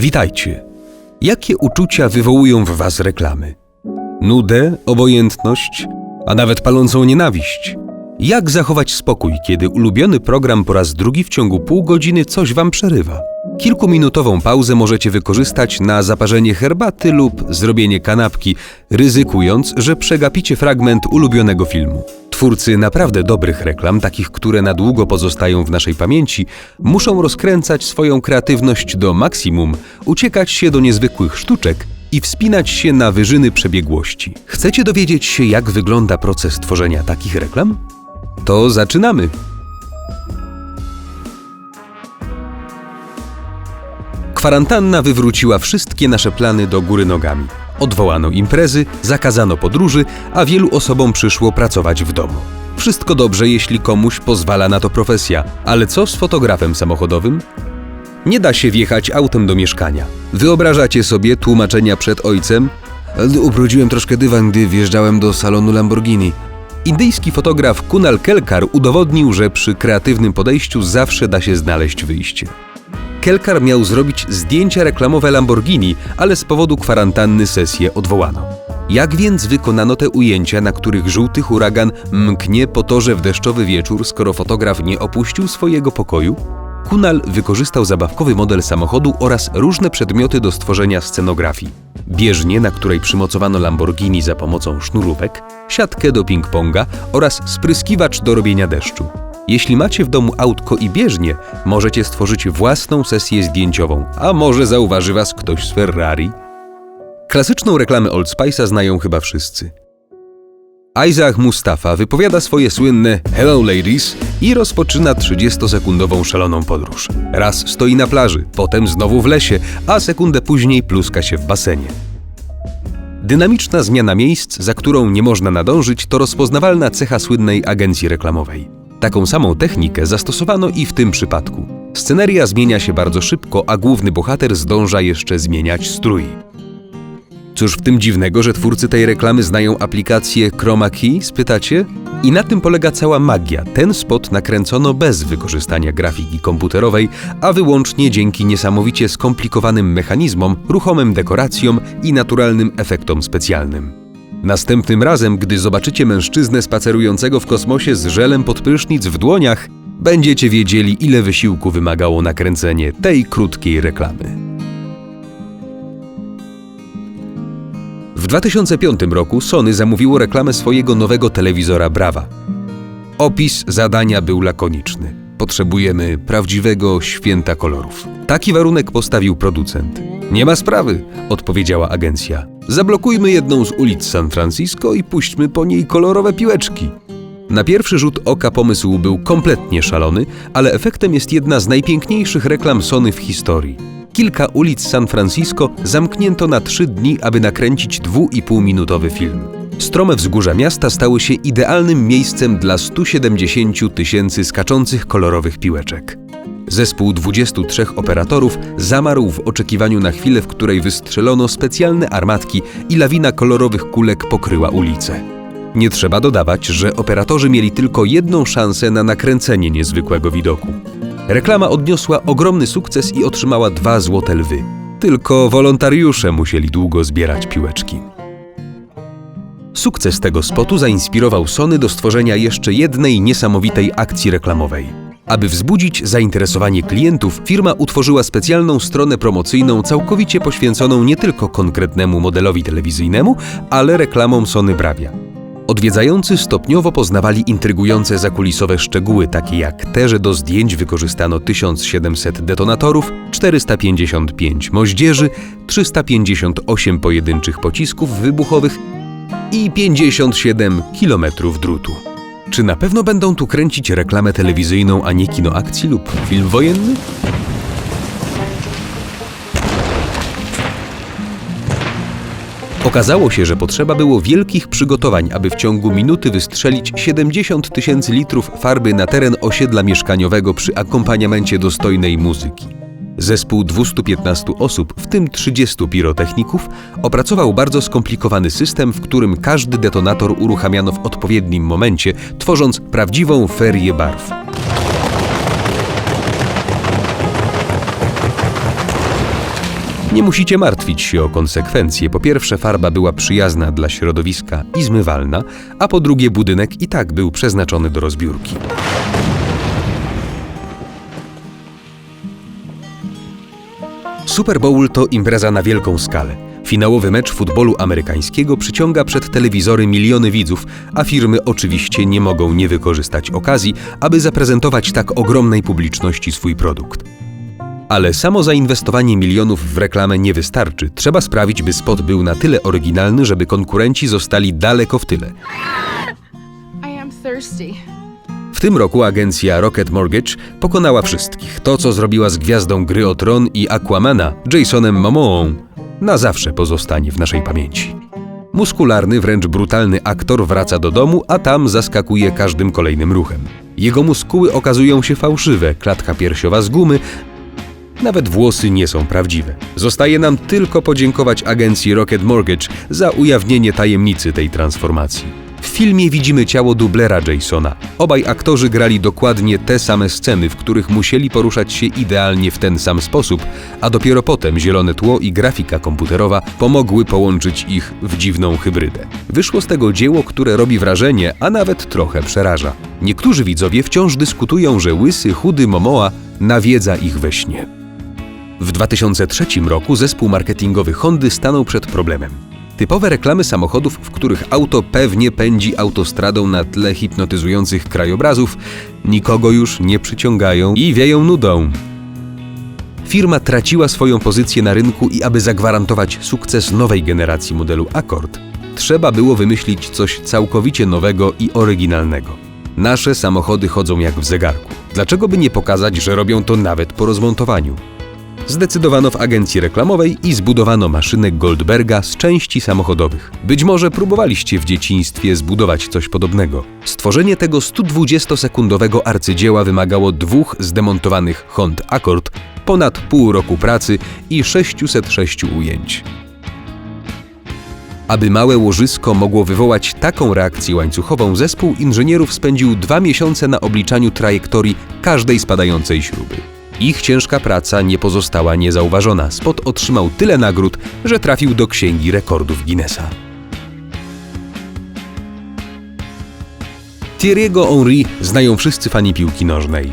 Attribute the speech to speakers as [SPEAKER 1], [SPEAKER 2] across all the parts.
[SPEAKER 1] Witajcie. Jakie uczucia wywołują w Was reklamy? Nudę, obojętność, a nawet palącą nienawiść? Jak zachować spokój, kiedy ulubiony program po raz drugi w ciągu pół godziny coś Wam przerywa? Kilkuminutową pauzę możecie wykorzystać na zaparzenie herbaty lub zrobienie kanapki, ryzykując, że przegapicie fragment ulubionego filmu. Twórcy naprawdę dobrych reklam, takich, które na długo pozostają w naszej pamięci, muszą rozkręcać swoją kreatywność do maksimum, uciekać się do niezwykłych sztuczek i wspinać się na wyżyny przebiegłości. Chcecie dowiedzieć się, jak wygląda proces tworzenia takich reklam? To zaczynamy! Kwarantanna wywróciła wszystkie nasze plany do góry nogami. Odwołano imprezy, zakazano podróży, a wielu osobom przyszło pracować w domu. Wszystko dobrze, jeśli komuś pozwala na to profesja, ale co z fotografem samochodowym? Nie da się wjechać autem do mieszkania. Wyobrażacie sobie tłumaczenia przed ojcem?
[SPEAKER 2] Ubrudziłem troszkę dywan, gdy wjeżdżałem do salonu Lamborghini.
[SPEAKER 1] Indyjski fotograf Kunal Kelkar udowodnił, że przy kreatywnym podejściu zawsze da się znaleźć wyjście. Kelkar miał zrobić zdjęcia reklamowe Lamborghini, ale z powodu kwarantanny sesję odwołano. Jak więc wykonano te ujęcia, na których żółty huragan mknie po torze w deszczowy wieczór, skoro fotograf nie opuścił swojego pokoju? Kunal wykorzystał zabawkowy model samochodu oraz różne przedmioty do stworzenia scenografii. Bieżnię, na której przymocowano Lamborghini za pomocą sznurówek, siatkę do ping-ponga oraz spryskiwacz do robienia deszczu. Jeśli macie w domu autko i bieżnię, możecie stworzyć własną sesję zdjęciową, a może zauważy was ktoś z Ferrari? Klasyczną reklamę Old Spice'a znają chyba wszyscy. Isaac Mustafa wypowiada swoje słynne Hello Ladies i rozpoczyna 30-sekundową szaloną podróż. Raz stoi na plaży, potem znowu w lesie, a sekundę później pluska się w basenie. Dynamiczna zmiana miejsc, za którą nie można nadążyć, to rozpoznawalna cecha słynnej agencji reklamowej. Taką samą technikę zastosowano i w tym przypadku. Sceneria zmienia się bardzo szybko, a główny bohater zdąża jeszcze zmieniać strój. Cóż w tym dziwnego, że twórcy tej reklamy znają aplikację Chroma Key, spytacie? I na tym polega cała magia. Ten spot nakręcono bez wykorzystania grafiki komputerowej, a wyłącznie dzięki niesamowicie skomplikowanym mechanizmom, ruchomym dekoracjom i naturalnym efektom specjalnym. Następnym razem, gdy zobaczycie mężczyznę spacerującego w kosmosie z żelem pod prysznic w dłoniach, będziecie wiedzieli, ile wysiłku wymagało nakręcenie tej krótkiej reklamy. W 2005 roku Sony zamówiło reklamę swojego nowego telewizora Brava. Opis zadania był lakoniczny. Potrzebujemy prawdziwego święta kolorów. Taki warunek postawił producent. Nie ma sprawy, odpowiedziała agencja. Zablokujmy jedną z ulic San Francisco i puśćmy po niej kolorowe piłeczki. Na pierwszy rzut oka pomysł był kompletnie szalony, ale efektem jest jedna z najpiękniejszych reklam Sony w historii. Kilka ulic San Francisco zamknięto na trzy dni, aby nakręcić dwu-i-pół minutowy film. Strome wzgórza miasta stały się idealnym miejscem dla 170 tysięcy skaczących kolorowych piłeczek. Zespół 23 operatorów zamarł w oczekiwaniu na chwilę, w której wystrzelono specjalne armatki i lawina kolorowych kulek pokryła ulicę. Nie trzeba dodawać, że operatorzy mieli tylko jedną szansę na nakręcenie niezwykłego widoku. Reklama odniosła ogromny sukces i otrzymała dwa złote lwy. Tylko wolontariusze musieli długo zbierać piłeczki. Sukces tego spotu zainspirował Sony do stworzenia jeszcze jednej niesamowitej akcji reklamowej. Aby wzbudzić zainteresowanie klientów, firma utworzyła specjalną stronę promocyjną całkowicie poświęconą nie tylko konkretnemu modelowi telewizyjnemu, ale reklamom Sony Bravia. Odwiedzający stopniowo poznawali intrygujące zakulisowe szczegóły, takie jak te, że do zdjęć wykorzystano 1700 detonatorów, 455 moździerzy, 358 pojedynczych pocisków wybuchowych i 57 km drutu. Czy na pewno będą tu kręcić reklamę telewizyjną, a nie kino akcji lub film wojenny? Okazało się, że potrzeba było wielkich przygotowań, aby w ciągu minuty wystrzelić 70 tysięcy litrów farby na teren osiedla mieszkaniowego przy akompaniamencie dostojnej muzyki. Zespół 215 osób, w tym 30 pirotechników, opracował bardzo skomplikowany system, w którym każdy detonator uruchamiano w odpowiednim momencie, tworząc prawdziwą ferię barw. Nie musicie martwić się o konsekwencje. Po pierwsze, farba była przyjazna dla środowiska i zmywalna, a po drugie, budynek i tak był przeznaczony do rozbiórki. Super Bowl to impreza na wielką skalę. Finałowy mecz futbolu amerykańskiego przyciąga przed telewizory miliony widzów, a firmy oczywiście nie mogą nie wykorzystać okazji, aby zaprezentować tak ogromnej publiczności swój produkt. Ale samo zainwestowanie milionów w reklamę nie wystarczy. Trzeba sprawić, by spot był na tyle oryginalny, żeby konkurenci zostali daleko w tyle.
[SPEAKER 3] I am thirsty.
[SPEAKER 1] W tym roku agencja Rocket Mortgage pokonała wszystkich. To, co zrobiła z gwiazdą gry o tron i Aquamana, Jasonem Momoą, na zawsze pozostanie w naszej pamięci. Muskularny, wręcz brutalny aktor wraca do domu, a tam zaskakuje każdym kolejnym ruchem. Jego muskuły okazują się fałszywe, klatka piersiowa z gumy, nawet włosy nie są prawdziwe. Zostaje nam tylko podziękować agencji Rocket Mortgage za ujawnienie tajemnicy tej transformacji. W filmie widzimy ciało dublera Jasona. Obaj aktorzy grali dokładnie te same sceny, w których musieli poruszać się idealnie w ten sam sposób, a dopiero potem zielone tło i grafika komputerowa pomogły połączyć ich w dziwną hybrydę. Wyszło z tego dzieło, które robi wrażenie, a nawet trochę przeraża. Niektórzy widzowie wciąż dyskutują, że łysy, chudy Momoa nawiedza ich we śnie. W 2003 roku zespół marketingowy Hondy stanął przed problemem. Typowe reklamy samochodów, w których auto pewnie pędzi autostradą na tle hipnotyzujących krajobrazów, nikogo już nie przyciągają i wieją nudą. Firma traciła swoją pozycję na rynku i aby zagwarantować sukces nowej generacji modelu Accord, trzeba było wymyślić coś całkowicie nowego i oryginalnego. Nasze samochody chodzą jak w zegarku. Dlaczego by nie pokazać, że robią to nawet po rozmontowaniu? Zdecydowano w agencji reklamowej i zbudowano maszynę Goldberga z części samochodowych. Być może próbowaliście w dzieciństwie zbudować coś podobnego. Stworzenie tego 120-sekundowego arcydzieła wymagało dwóch zdemontowanych Hond Accord, ponad pół roku pracy i 606 ujęć. Aby małe łożysko mogło wywołać taką reakcję łańcuchową, zespół inżynierów spędził dwa miesiące na obliczaniu trajektorii każdej spadającej śruby. Ich ciężka praca nie pozostała niezauważona. Spot otrzymał tyle nagród, że trafił do Księgi Rekordów Guinnessa. Thierry'ego Henry znają wszyscy fani piłki nożnej.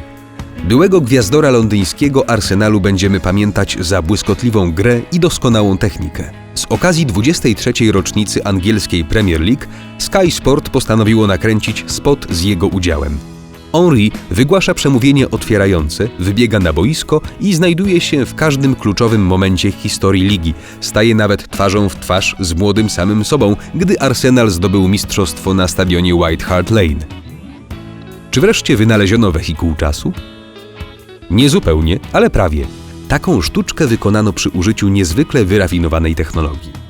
[SPEAKER 1] Byłego gwiazdora londyńskiego Arsenalu będziemy pamiętać za błyskotliwą grę i doskonałą technikę. Z okazji 23. rocznicy angielskiej Premier League Sky Sport postanowiło nakręcić spot z jego udziałem. Henry wygłasza przemówienie otwierające, wybiega na boisko i znajduje się w każdym kluczowym momencie historii ligi. Staje nawet twarzą w twarz z młodym samym sobą, gdy Arsenal zdobył mistrzostwo na stadionie White Hart Lane. Czy wreszcie wynaleziono wehikuł czasu? Nie zupełnie, ale prawie. Taką sztuczkę wykonano przy użyciu niezwykle wyrafinowanej technologii.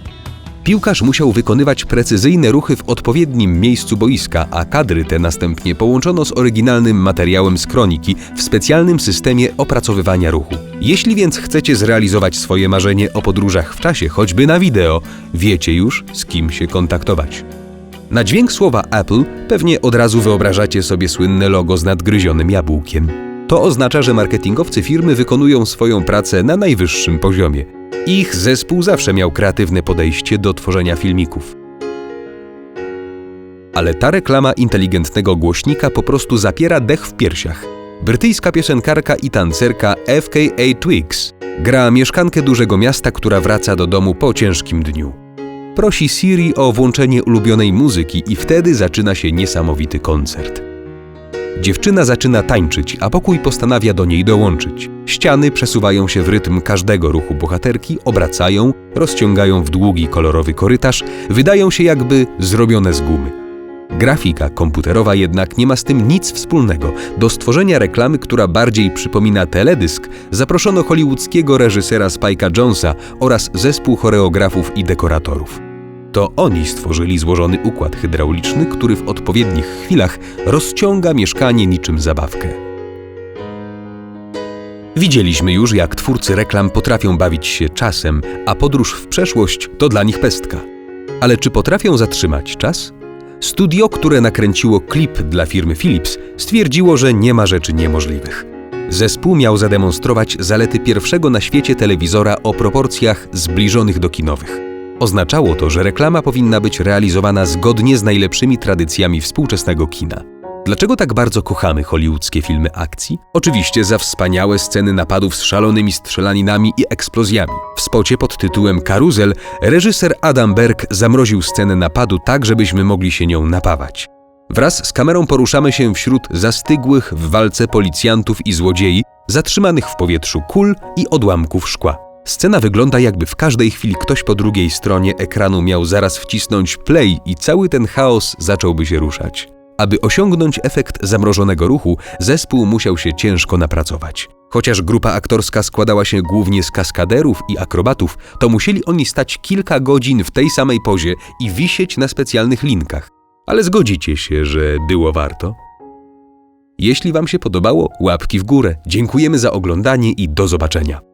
[SPEAKER 1] Piłkarz musiał wykonywać precyzyjne ruchy w odpowiednim miejscu boiska, a kadry te następnie połączono z oryginalnym materiałem z kroniki w specjalnym systemie opracowywania ruchu. Jeśli więc chcecie zrealizować swoje marzenie o podróżach w czasie, choćby na wideo, wiecie już z kim się kontaktować. Na dźwięk słowa Apple pewnie od razu wyobrażacie sobie słynne logo z nadgryzionym jabłkiem. To oznacza, że marketingowcy firmy wykonują swoją pracę na najwyższym poziomie. Ich zespół zawsze miał kreatywne podejście do tworzenia filmików. Ale ta reklama inteligentnego głośnika po prostu zapiera dech w piersiach. Brytyjska piosenkarka i tancerka FKA Twigs gra mieszkankę dużego miasta, która wraca do domu po ciężkim dniu. Prosi Siri o włączenie ulubionej muzyki i wtedy zaczyna się niesamowity koncert. Dziewczyna zaczyna tańczyć, a pokój postanawia do niej dołączyć. Ściany przesuwają się w rytm każdego ruchu bohaterki, obracają, rozciągają w długi kolorowy korytarz, wydają się jakby zrobione z gumy. Grafika komputerowa jednak nie ma z tym nic wspólnego. Do stworzenia reklamy, która bardziej przypomina teledysk, zaproszono hollywoodzkiego reżysera Spike'a Jonesa oraz zespół choreografów i dekoratorów. To oni stworzyli złożony układ hydrauliczny, który w odpowiednich chwilach rozciąga mieszkanie niczym zabawkę. Widzieliśmy już, jak twórcy reklam potrafią bawić się czasem, a podróż w przeszłość to dla nich pestka. Ale czy potrafią zatrzymać czas? Studio, które nakręciło klip dla firmy Philips, stwierdziło, że nie ma rzeczy niemożliwych. Zespół miał zademonstrować zalety pierwszego na świecie telewizora o proporcjach zbliżonych do kinowych. Oznaczało to, że reklama powinna być realizowana zgodnie z najlepszymi tradycjami współczesnego kina. Dlaczego tak bardzo kochamy hollywoodzkie filmy akcji? Oczywiście za wspaniałe sceny napadów z szalonymi strzelaninami i eksplozjami. W spocie pod tytułem Karuzel reżyser Adam Berg zamroził scenę napadu tak, żebyśmy mogli się nią napawać. Wraz z kamerą poruszamy się wśród zastygłych w walce policjantów i złodziei, zatrzymanych w powietrzu kul i odłamków szkła. Scena wygląda jakby w każdej chwili ktoś po drugiej stronie ekranu miał zaraz wcisnąć play i cały ten chaos zacząłby się ruszać. Aby osiągnąć efekt zamrożonego ruchu, zespół musiał się ciężko napracować. Chociaż grupa aktorska składała się głównie z kaskaderów i akrobatów, to musieli oni stać kilka godzin w tej samej pozie i wisieć na specjalnych linkach. Ale zgodzicie się, że było warto? Jeśli Wam się podobało, łapki w górę. Dziękujemy za oglądanie i do zobaczenia.